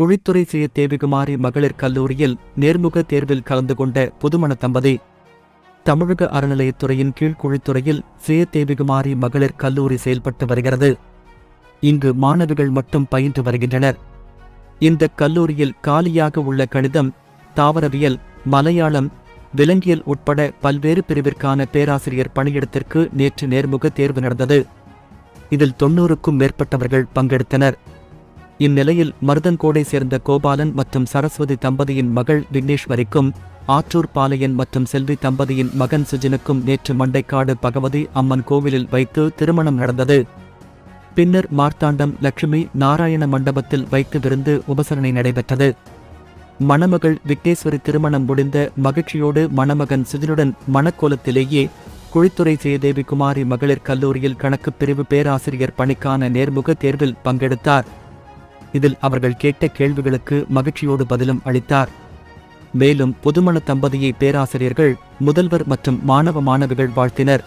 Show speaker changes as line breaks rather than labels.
குழித்துறை செய்ய தேவிகுமாரி மகளிர் கல்லூரியில் நேர்முக தேர்வில் கலந்து கொண்ட புதுமண தம்பதி. தமிழக அறநிலையத்துறையின் கீழ் குழித்துறையில் சுய தேவிகுமாரி மகளிர் கல்லூரி செயல்பட்டு வருகிறது. இங்கு மாணவிகள் மட்டும் பயின்று வருகின்றனர். இந்த கல்லூரியில் காலியாக உள்ள கணிதம் தாவரவியல் மலையாளம் விலங்கியல் உட்பட பல்வேறு பிரிவிற்கான பேராசிரியர் பணியிடத்திற்கு நேற்று நேர்முக தேர்வு நடந்தது. இதில் தொன்னூறுக்கும் மேற்பட்டவர்கள் பங்கெடுத்தனர். இந்நிலையில் மருதன்கோடை சேர்ந்த கோபாலன் மற்றும் சரஸ்வதி தம்பதியின் மகள் விக்னேஸ்வரிக்கும் ஆற்றூர் பாளையன் மற்றும் செல்வி தம்பதியின் மகன் சுஜினுக்கும் நேற்று மண்டைக்காடு பகவதி அம்மன் கோவிலில் வைத்து திருமணம் நடந்தது. பின்னர் மார்த்தாண்டம் லட்சுமி நாராயண மண்டபத்தில் வைத்து விருந்து உபசரணை நடைபெற்றது. மணமகள் விக்னேஸ்வரி திருமணம் முடிந்த மகிழ்ச்சியோடு மணமகன் சுஜினுடன் மணக்கோலத்திலேயே குழித்துறை ஜெயதேவி குமாரி மகளிர் கல்லூரியில் கணக்குப் பிரிவு பேராசிரியர் பணிக்கான நேர்முக தேர்வில் பங்கெடுத்தார். இதில் அவர்கள் கேட்ட கேள்விகளுக்கு மகிழ்ச்சியோடு பதிலும் அளித்தார். மேலும் புதுமண தம்பதியை பேராசிரியர்கள் முதல்வர் மற்றும் மாணவ மாணவிகள் வாழ்த்தினர்.